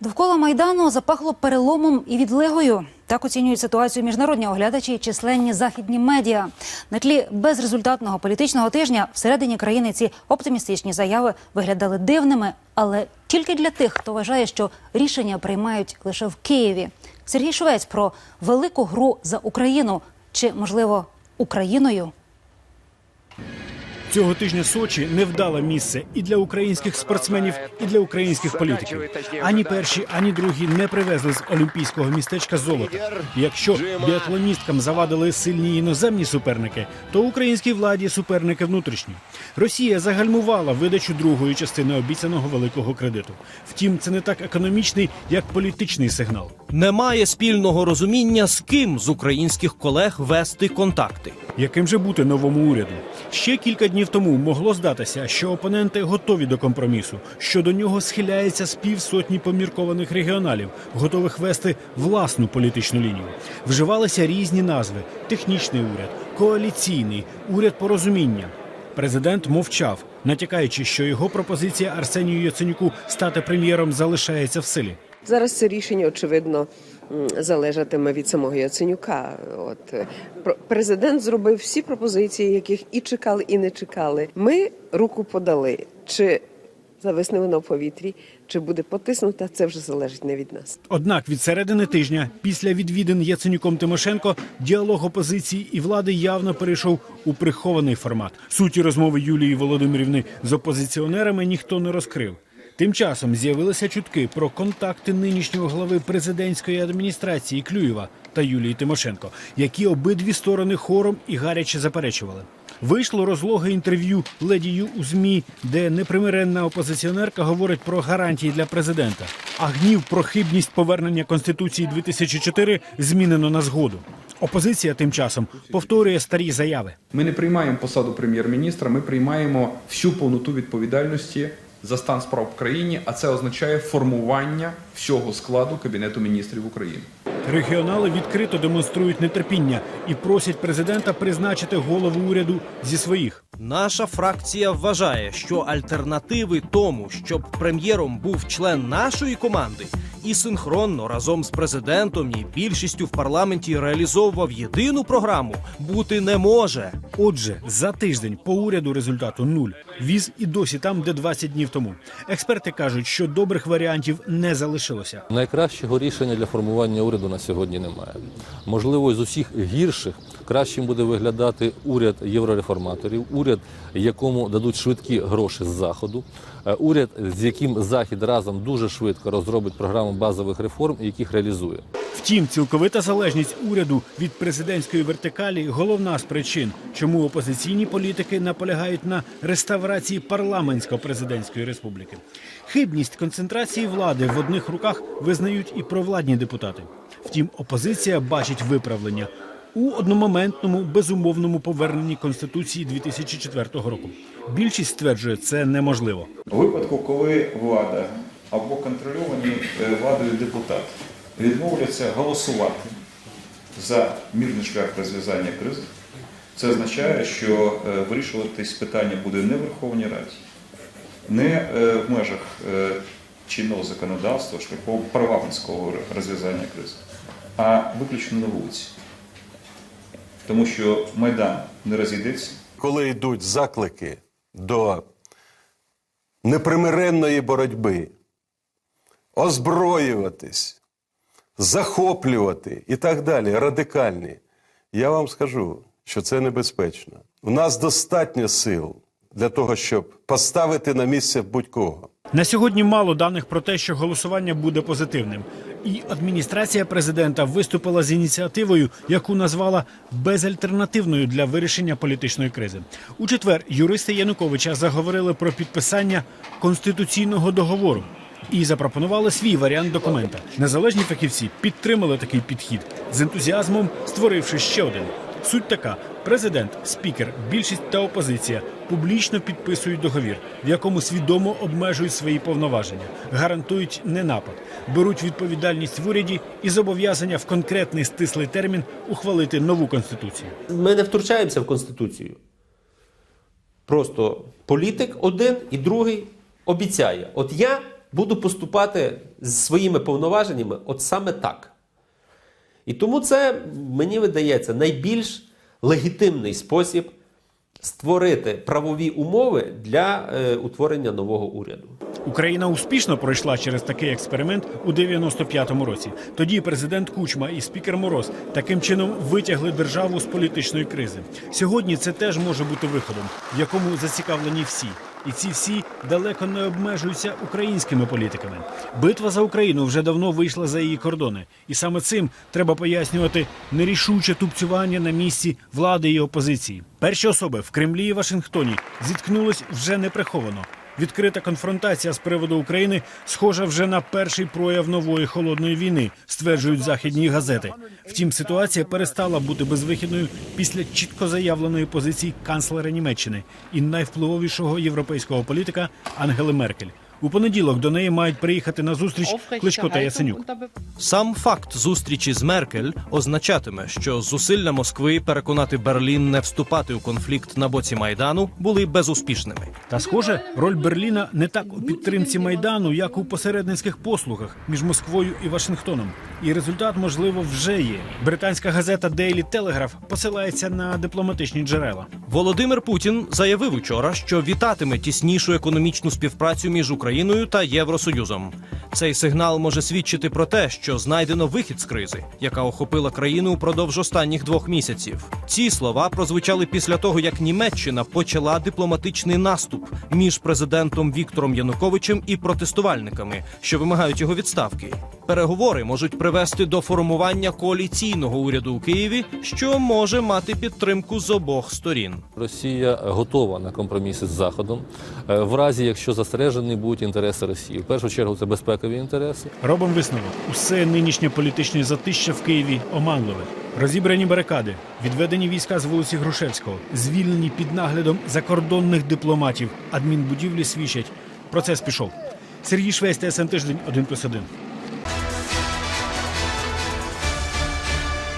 Довкола майдану запахло переломом і відлигою. Так оцінюють ситуацію міжнародні оглядачі і численні західні медіа. На тлі безрезультатного політичного тижня всередині країни ці оптимістичні заяви виглядали дивними, але тільки для тих, хто вважає, що рішення приймають лише в Києві. Сергій Швець про велику гру за Україну чи, можливо, Україною. Цього тижня Сочі невдале місце і для українських спортсменів, і для українських політиків. Ані перші, ані другі не привезли з олімпійського містечка золота. Якщо біатлоністкам завадили сильні іноземні суперники, то українській владі суперники внутрішні. Росія загальмувала видачу другої частини обіцяного великого кредиту. Втім, це не так економічний, як політичний сигнал. Немає спільного розуміння, з ким з українських колег вести контакти. Яким же бути новому уряду? Ще кілька днів тому могло здатися, що опоненти готові до компромісу, що до нього схиляється з півсотні поміркованих регіоналів, готових вести власну політичну лінію. Вживалися різні назви: технічний уряд, коаліційний, уряд порозуміння. Президент мовчав, натякаючи, що його пропозиція Арсенію Яценюку стати прем'єром залишається в силі. Зараз це рішення очевидно залежатиме від самого Яценюка. От е, президент зробив всі пропозиції, яких і чекали, і не чекали. Ми руку подали. Чи зависне вона в повітрі, чи буде потиснута, це вже залежить не від нас. Однак від середини тижня, після відвідин Яценюком Тимошенко, діалог опозиції і влади явно перейшов у прихований формат. Суті розмови Юлії Володимирівни з опозиціонерами ніхто не розкрив. Тим часом з'явилися чутки про контакти нинішнього глави президентської адміністрації Клюєва та Юлії Тимошенко, які обидві сторони хором і гаряче заперечували. Вийшло розлоге інтерв'ю ледію у змі, де непримиренна опозиціонерка говорить про гарантії для президента. А гнів про хибність повернення конституції 2004 змінено на згоду. Опозиція тим часом повторює старі заяви. Ми не приймаємо посаду прем'єр-міністра, ми приймаємо всю повноту відповідальності за стан справ в країні, а це означає формування всього складу Кабінету міністрів України. Регіонали відкрито демонструють нетерпіння і просять президента призначити голову уряду зі своїх. Наша фракція вважає, що альтернативи тому, щоб прем'єром був член нашої команди і синхронно разом з президентом і більшістю в парламенті реалізовував єдину програму, бути не може. Отже, за тиждень по уряду результату нуль. Віз і досі там, де 20 днів тому. Експерти кажуть, що добрих варіантів не залишилося. Найкращого рішення для формування уряду на сьогодні немає. Можливо, з усіх гірших кращим буде виглядати уряд єврореформаторів, уряд, якому дадуть швидкі гроші з заходу, е, уряд, з яким захід разом дуже швидко розробить програму базових реформ, яких реалізує. Втім, цілковита залежність уряду від президентської вертикалі головна з причин, чому опозиційні політики наполягають на реставрації парламентсько-президентської республіки. Хибність концентрації влади в одних руках визнають і провладні депутати. Втім, опозиція бачить виправлення у одномоментному безумовному поверненні конституції 2004 року. Більшість стверджує, це неможливо. У випадку, коли влада або контрольовані е, владою депутати відмовляться голосувати за мирний шлях розв'язання кризи, це означає, що е, вирішуватись питання буде не в Верховній Раді, не е, в межах чинного законодавства шляхом парламентського розв'язання кризи, а виключно на вулиці. Тому що Майдан не розійдеться. коли йдуть заклики до непримиренної боротьби, озброюватись, захоплювати і так далі, радикальні, я вам скажу, що це небезпечно. У нас достатньо сил для того, щоб поставити на місце будь-кого. На сьогодні мало даних про те, що голосування буде позитивним. І адміністрація президента виступила з ініціативою, яку назвала безальтернативною для вирішення політичної кризи. У четвер юристи Януковича заговорили про підписання конституційного договору і запропонували свій варіант документа. Незалежні фахівці підтримали такий підхід з ентузіазмом, створивши ще один. Суть така: президент, спікер, більшість та опозиція публічно підписують договір, в якому свідомо обмежують свої повноваження, гарантують ненапад, беруть відповідальність в уряді і зобов'язання в конкретний стислий термін ухвалити нову конституцію. Ми не втручаємося в Конституцію. Просто політик один і другий обіцяє: от я буду поступати з своїми повноваженнями от саме так. І тому це, мені видається, найбільш легітимний спосіб створити правові умови для е, утворення нового уряду. Україна успішно пройшла через такий експеримент у 95-му році. Тоді президент Кучма і спікер Мороз таким чином витягли державу з політичної кризи. Сьогодні це теж може бути виходом, в якому зацікавлені всі. І ці всі далеко не обмежуються українськими політиками. Битва за Україну вже давно вийшла за її кордони, і саме цим треба пояснювати нерішуче тупцювання на місці влади і опозиції. Перші особи в Кремлі і Вашингтоні зіткнулись вже неприховано. Відкрита конфронтація з приводу України схожа вже на перший прояв нової холодної війни, стверджують західні газети. Втім, ситуація перестала бути безвихідною після чітко заявленої позиції канцлера Німеччини і найвпливовішого європейського політика Ангели Меркель. У понеділок до неї мають приїхати на зустріч Кличко та Яценюк. Сам факт зустрічі з Меркель означатиме, що зусилля Москви переконати Берлін не вступати у конфлікт на боці майдану були безуспішними. Та схоже, роль Берліна не так у підтримці майдану, як у посередницьких послугах між Москвою і Вашингтоном. І результат, можливо, вже є. Британська газета Daily Telegraph посилається на дипломатичні джерела. Володимир Путін заявив учора, що вітатиме тіснішу економічну співпрацю між Україною та Євросоюзом. Цей сигнал може свідчити про те, що знайдено вихід з кризи, яка охопила країну упродовж останніх двох місяців. Ці слова прозвучали після того, як Німеччина почала дипломатичний наступ між президентом Віктором Януковичем і протестувальниками, що вимагають його відставки. Переговори можуть привести до формування коаліційного уряду у Києві, що може мати підтримку з обох сторін. Росія готова на компроміси з Заходом е, в разі, якщо застережені будуть інтереси Росії. В першу чергу це безпекові інтереси. Робимо висновок. Усе нинішнє політичне затища в Києві оманливе. Розібрані барикади, відведені війська з вулиці Грушевського, звільнені під наглядом закордонних дипломатів. Адмінбудівлі свідчать. Процес пішов. Сергій Швець, ТСН тиждень 1+,1.